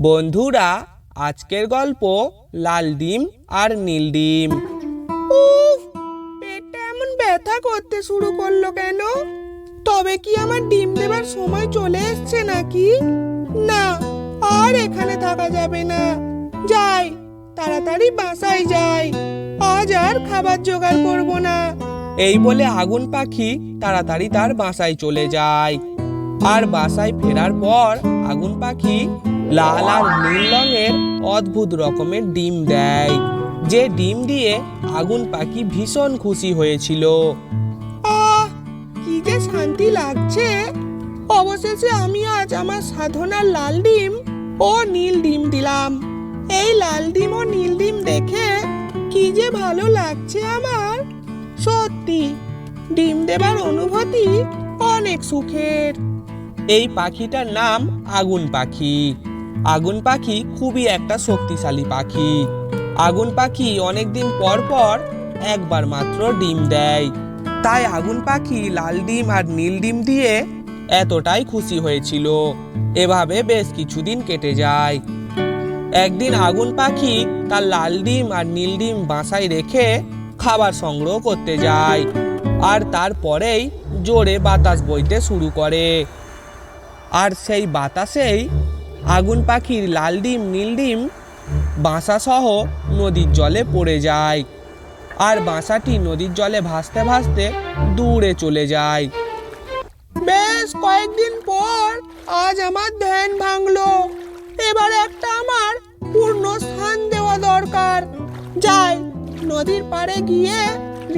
বন্ধুরা আজকের গল্প লাল ডিম আর নীল ডিম। উফ পেটটা এমন ব্যথা করতে শুরু করল কেন? তবে কি আমার ডিম দেবার সময় চলে এসছে নাকি? না আর এখানে থাকা যাবে না। যাই তাড়াতাড়ি বাসায় যাই। আজ আর খাবার জোগাড় করব না। এই বলে আগুন পাখি তাড়াতাড়ি তার বাসায় চলে যায়। আর বাসায় ফেরার পর আগুন পাখি লাল আর নীল রঙের অদ্ভুত রকমের ডিম দেয়। যে ডিম দিয়ে আগুন পাখি ভীষণ খুশি হয়েছিল। কি যে শান্তি লাগছে। অবশেষে আমি আজ আমার সাধনার লাল ডিম ও নীল ডিম দিলাম। এই লাল ডিম ও নীল ডিম দেখে কি যে ভালো লাগছে আমার। সত্যি, ডিম দেবার অনুভূতি অনেক সুখের। এই পাখিটার নাম আগুন পাখি। আগুন পাখি খুবই একটা শক্তিশালী পাখি। আগুন পাখি অনেকদিন পর পর একবার মাত্র ডিম দেয়। তাই আগুন পাখি লাল ডিম আর নীল ডিম দিয়ে এতটাই খুশি হয়েছিল। এভাবে বেশ কিছুদিন কেটে যায়। একদিন আগুন পাখি তার লাল ডিম আর নীল ডিম বাসায় রেখে খাবার সংগ্রহ করতে যায়। আর তারপরেই জোরে বাতাস বইতে শুরু করে। আর সেই বাতাসেই আগুন পাখির লাল ডিম, নীল ডিম বাসাসহ নদীর জলে পড়ে যায়। আর বাসাটি নদীর জলে ভাসতে ভাসতে দূরে চলে যায়। বেশ কয়েকদিন পর আজ আমার ধ্যান ভাঙলো। এবার একটা আমার পূর্ণ স্থান দেওয়া দরকার। যাই নদীর পাড়ে গিয়ে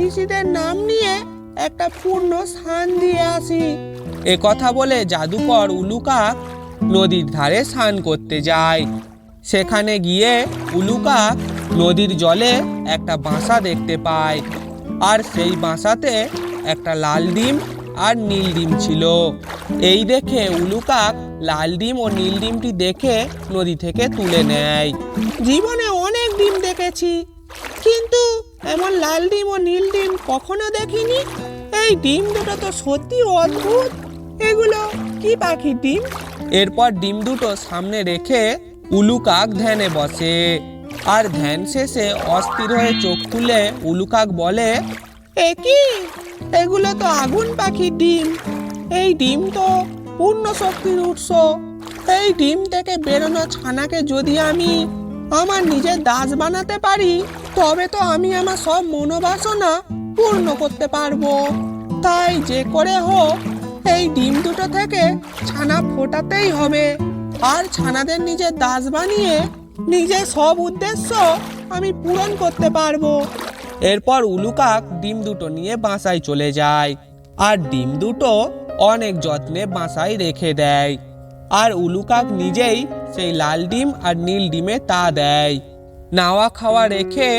ঋষিদের নাম নিয়ে একটা পূর্ণ স্থান দিয়ে আসি। এ কথা বলে জাদুকর উলুকাক নদীর ধারে স্নান করতে যায়। সেখানে গিয়ে উলুকাক নদীর জলে একটা বাসা দেখতে পায়। আর সেই বাসাতে একটা লাল ডিম আর নীল ডিম ছিল। এই দেখে উলুকাক লাল ডিম ও নীল ডিমটি দেখে নদী থেকে তুলে নেয়। জীবনে অনেক ডিম দেখেছি, কিন্তু এমন লাল ডিম ও নীল ডিম কখনো দেখিনি। এই ডিম দুটো তো সত্যি অদ্ভুত। এগুলো কি পাখির ডিম? এরপর ডিম দুটো সামনে রেখে উলুকাক ধ্যানে বসে। আর ধ্যান শেষে অস্থির হয়ে চোখ খুলে উলুকাক বলে এ কি? এগুলো তো আগুন পাখির ডিম। এই ডিম তো পূর্ণ শক্তির উৎস। এই ডিম থেকে বেরোনো ছানাকে যদি আমি আমার নিজের দাস বানাতে পারি তবে তো আমি আমার সব মনোবাসনা পূর্ণ করতে পারব। তাই যে করে হোক এই ডিম দুটো থেকে ছানা ফোটাতেই হবে। আর ছানাদের নিজের দাস বানিয়ে নিজের সব উদ্দেশ্য আমি পূরণ করতে পারব। এরপর উলুকাক ডিম দুটো নিয়ে বাসায় চলে যায়। আর ডিম দুটো অনেক যত্নে বাসায় রেখে দেয়। আর উলুকাক নিজেই সেই লাল ডিম আর নীল ডিমে তা দেয়। নাওয়া খাওয়া রেখে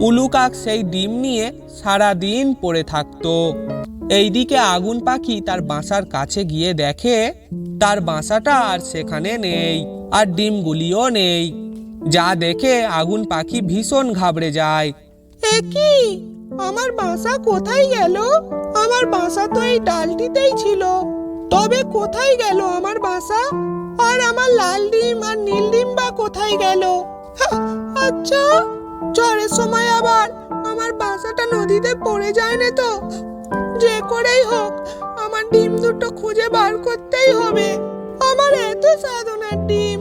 উলুকাক সেই ডিম নিয়ে সারা দিন পড়ে থাকতো। এইদিকে আগুন পাখি তার বাসার কাছে গিয়ে দেখে, তার বাসাটা আর সেখানে নেই, আর ডিমগুলিও নেই। যা দেখে আগুন পাখি ভীষণ ঘাবড়ে যায়। কি? আমার বাসা কোথায় গেল? আমার বাসা তো এই ডালটিতেই ছিল। তবে কোথায় গেল আমার বাসা? আর আমার লাল ডিম আর নীল ডিম বা কোথায় গেল? আচ্ছা ঝড়ের সময় আবার আমার বাসাটা নদীতে পড়ে যায় না তো? যে করেই হোক, আমার ডিম দুটো খুঁজে বার করতেই হবে। আমার এত সাধনার ডিম।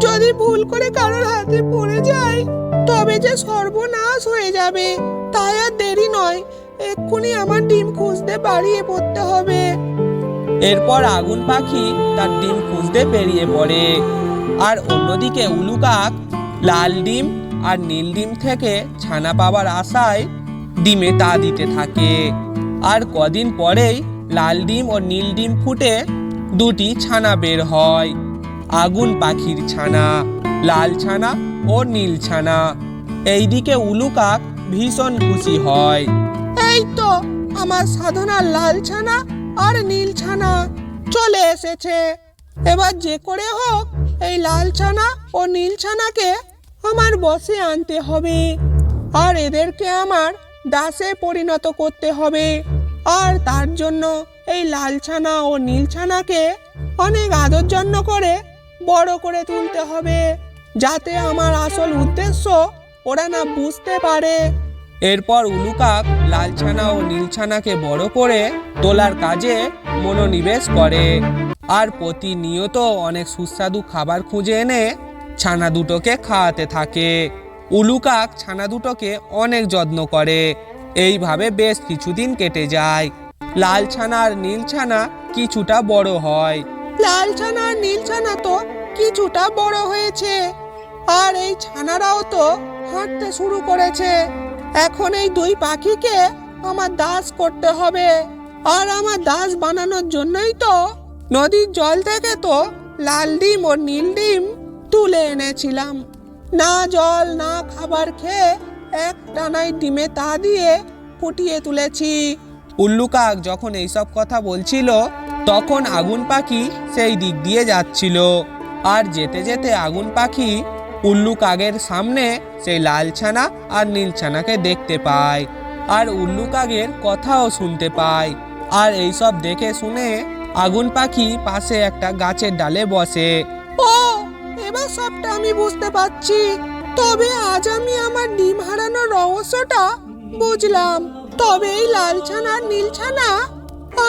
যদি ভুল করে কারোর হাতে পড়ে যায়, তবে যে সর্বনাশ হয়ে যাবে, তাই আর দেরি নয়। এক্ষুনি আমার ডিম খুঁজতে বাড়িয়ে পড়তে হবে। এরপর আগুন পাখি তার ডিম খুঁজতে বেরিয়ে পড়ে। আর অন্যদিকে উলুকাক লাল ডিম আর নীল ডিম থেকে ছানা পাওয়ার আশায় ডিমে তা দিতে থাকে। আর কদিন পরেই লাল ডিম ও নীল ডিম ফুটে দুটি ছানা বের হয়। আগুন পাখির ছানা, লাল ছানা ও নীল ছানা। এইদিকে উলুকাক ভীষণ খুশি হয়। এই তো, আমার সাধনার লাল ছানা আর নীল ছানা চলে এসেছে। এবার যে করে হোক, এই লাল ছানা ও নীল ছানাকে আমার বসে আনতে হবে। আর এদেরকে আমার দাসে পরিণত করতে হবে। আর তার জন্য এই লাল ছানা ও নীল ছানাকে অনেক আদর যত্ন করে বড় করে তুলতে হবে। যাতে আমার আসল উদ্দেশ্য ওরা না বুঝতে পারে। এরপর উলুকাক লাল ছানা ও নীল ছানাকে বড় করে তোলার কাজে মনোনিবেশ করে। আর প্রতিনিয়ত অনেক সুস্বাদু খাবার খুঁজে এনে ছানা দুটোকে খাওয়াতে থাকে। উলুকাক ছানা দুটোকে অনেক যত্ন করে। এইভাবে বেশ কিছুদিন কেটে যায়। লাল ছানা আর নীল ছানা কিছুটা বড় হয়। লাল ছানা আর নীল ছানা তো কিছুটা বড় হয়েছে। আর এই ছানারাও তো হাঁটতে শুরু করেছে। এখন এই দুই পাখিকে আমার দাস করতে হবে। আর আমার দাস বানানোর জন্যই তো নদীর জল থেকে তো লাল ডিম ও নীল ডিম তুলে এনেছিলাম। না জল, না খাবার খেয়ে এক টানায় ডিমে তা দিয়ে ফুটিয়ে তুলেছি। উল্লু কাক যখন এইসব কথা বলছিল, তখন আগুন পাখি সেই দিক দিয়ে যাচ্ছিল। আর যেতে যেতে আগুন পাখি উল্লু কাকের সামনে সেই লাল ছানা আর নীল ছানাকে দেখতে পায় আর উল্লু কাকের কথাও শুনতে পায়। আর এইসব দেখে শুনে আগুন পাখি পাশে একটা গাছের ডালে বসে। ও সবটা আমি বুঝতে পারছি। তবে আজ আমি আমার ডিম হারানোর রহস্যটা বুঝলাম। তবে এই লাল ছানা, নীল ছানা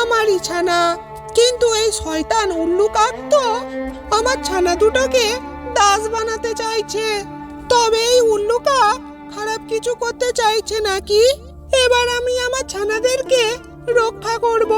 আমারই ছানা। কিন্তু এই শয়তান উল্লু কাক তো আমার ছানা দুটোকে দাস বানাতে চাইছে। তবে এই উল্লু কাক খারাপ কিছু করতে চাইছে নাকি? এবার আমি আমার ছানাদেরকে রক্ষা করব।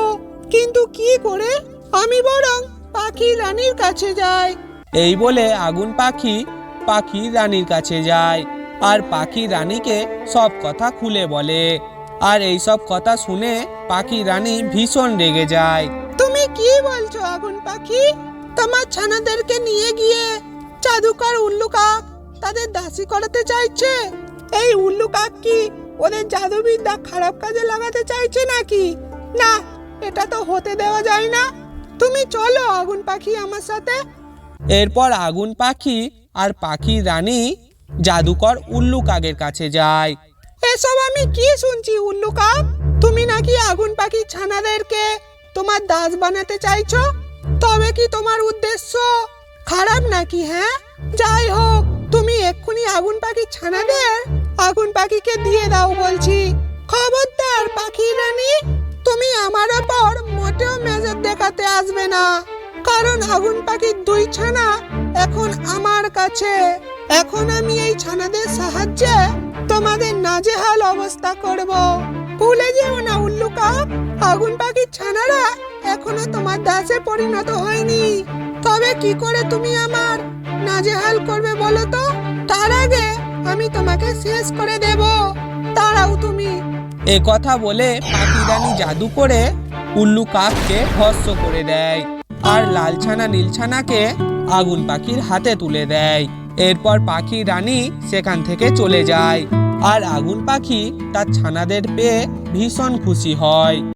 কিন্তু কি করে? আমি বরং পাখি রানীর কাছে যাই। এই বলে আগুন পাখি পাখি রানীর কাছে যায়। আর পাখি রানীকে সব কথা খুলে বলে। আর এই সব কথা শুনে পাখি রানী ভীষণ রেগে যায়। তুমি কি বলছো আগুন পাখি? তোমার ছানাদেরকে নিয়ে গিয়ে জাদুকর উল্লু কাক তাদের দাসী করাতে চাইছে? এই উল্লু কাক কি ওদের জাদুবিদ্যা খারাপ কাজে লাগাতে চাইছে নাকি? না, এটা তো হতে দেওয়া যায় না। তুমি চলো আগুন পাখি আমার সাথে। এরপর আগুন পাখি আর পাখি রানী জাদুকর উল্লু কাকের কাছে যায়। এসব আমি কি শুনছি উল্লু কাক তুমি নাকি আগুন পাখি ছানাদেরকে তোমার দাস বানাতে চাইছো? তবে কি তোমার উদ্দেশ্য? খারাপ নাকি হ্যাঁ? যাই হোক, তুমি এক্ষুনি আগুন পাখি ছানাদের আগুন পাখিকে দিয়ে দাও বলছি। খবরদার পাখি রানী, তুমি আমার ওপর মোটেও মেজাজ দেখাতে আসবে না। কারণ আগুন পাখির দুই ছানা এখন আমার কাছে। এখন আমি এই ছানাদের সাহায্যে তোমাদের নাজেহাল অবস্থা করব। ভুলে যেও না উল্লুকা আগুন পাখির ছানারা এখনও তোমার দাসে পরিণত হয়নি। তবে কি করে তুমি আমার নাজেহাল করবে বলো তো? তার আগে আমি তোমাকে শেষ করে দেব। দাঁড়াও তুমি। এ কথা বলে পাখি রানী জাদু করে উল্লু কাককে ভস্ম করে দেয়। আর লালছানা নীলছানাকে নীল ছানাকে আগুন পাখির হাতে তুলে দেয়। এরপর পাখি রানী সেখান থেকে চলে যায়। আর আগুন পাখি তার ছানাদের পেয়ে ভীষণ খুশি হয়।